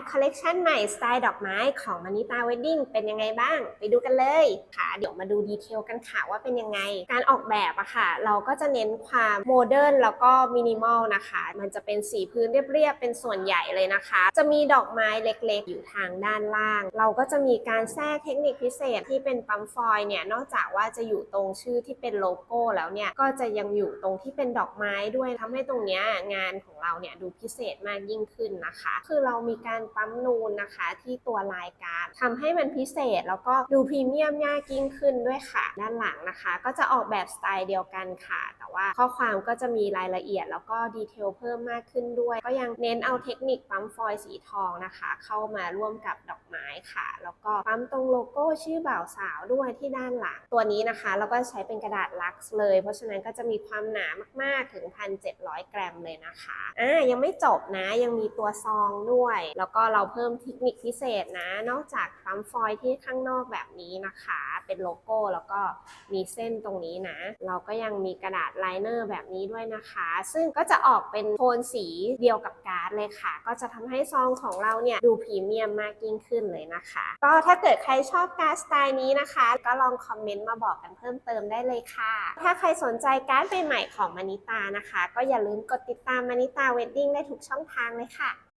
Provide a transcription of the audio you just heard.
์ดคอลเลกชันใหม่สไตล์ดอกไม้ของมานิตาเวดดิ้งเป็นยังไงบ้าง ไปดูกันเลยค่ะ เดี๋ยวมาดูดีเทลกันค่ะว่าเป็นยังไง การออกแบบอะค่ะ เราก็จะเน้นความโมเดิร์นแล้วก็มินิมอลนะคะ มันจะเป็นสีพื้นเรียบๆ เป็นส่วนใหญ่เลยนะคะ จะมีดอกไม้เล็กๆ อยู่ทางด้านล่าง เราก็จะมีการแทรกเทคนิคพิเศษที่เป็นปั๊มฟอยเนี่ยนอกจากว่าจะอยู่ตรงชื่อที่เป็นโลโก้แล้วเนี่ยก็จะยังอยู่ตรงที่เป็นดอกไม้ด้วยทำให้ตรงเนี้ยงานของเราเนี่ยดูพิเศษมากยิ่งขึ้นนะคะ คือเรามีการปั๊มนูนนะคะ ที่ตัวลายการทำให้มันพิเศษแล้วก็ดูพรีเมียมยากยิ่งขึ้นด้วยค่ะ ด้านหลังนะคะ ก็จะออกแบบสไตล์เดียวกันค่ะ แต่ว่าข้อความก็จะมีรายละเอียด แล้วก็ดีเทลเพิ่มมากขึ้นด้วย ก็ยังเน้นเอาเทคนิคปั๊มฟอยล์สีทองนะคะ เข้ามาร่วมกับดอกไม้ค่ะ แล้วก็ปั๊มตรงโลโก้ชื่อบ่าวสาวด้วยที่ด้านหลัง ตัวนี้นะคะ เราก็ใช้เป็นกระดาษลักซ์เลย เพราะฉะนั้นก็จะมีความหนามากๆถึง 1,700 กรัมเลยนะคะอ่ายังไม่จบนะยังมีตัวซองด้วย แล้วก็เราเพิ่มเทคนิคพิเศษนะ นอกจากปั๊มฟอยที่ข้างนอกแบบนี้นะคะ เป็นโลโก้แล้วก็มีเส้นตรงนี้นะ เราก็ยังมีกระดาษไลเนอร์แบบนี้ด้วยนะคะ ซึ่งก็จะออกเป็นโทนสีเดียวกับการ์ดเลยค่ะ ก็จะทำให้ซองของเราเนี่ยดูพรีเมียมมากยิ่งขึ้นเลยนะคะ ก็ถ้าเกิดใครชอบการ์ดสไตล์นี้นะคะ ก็ลองคอมเมนต์มาบอกกันเพิ่มเติมได้เลยค่ะ ถ้าใครสนใจการ์ดใหม่ๆของมานิตานะคะ ก็อย่าลืมกดติดตามมานิตาเวดดิ้งได้ทุกช่องทางเลยค่ะ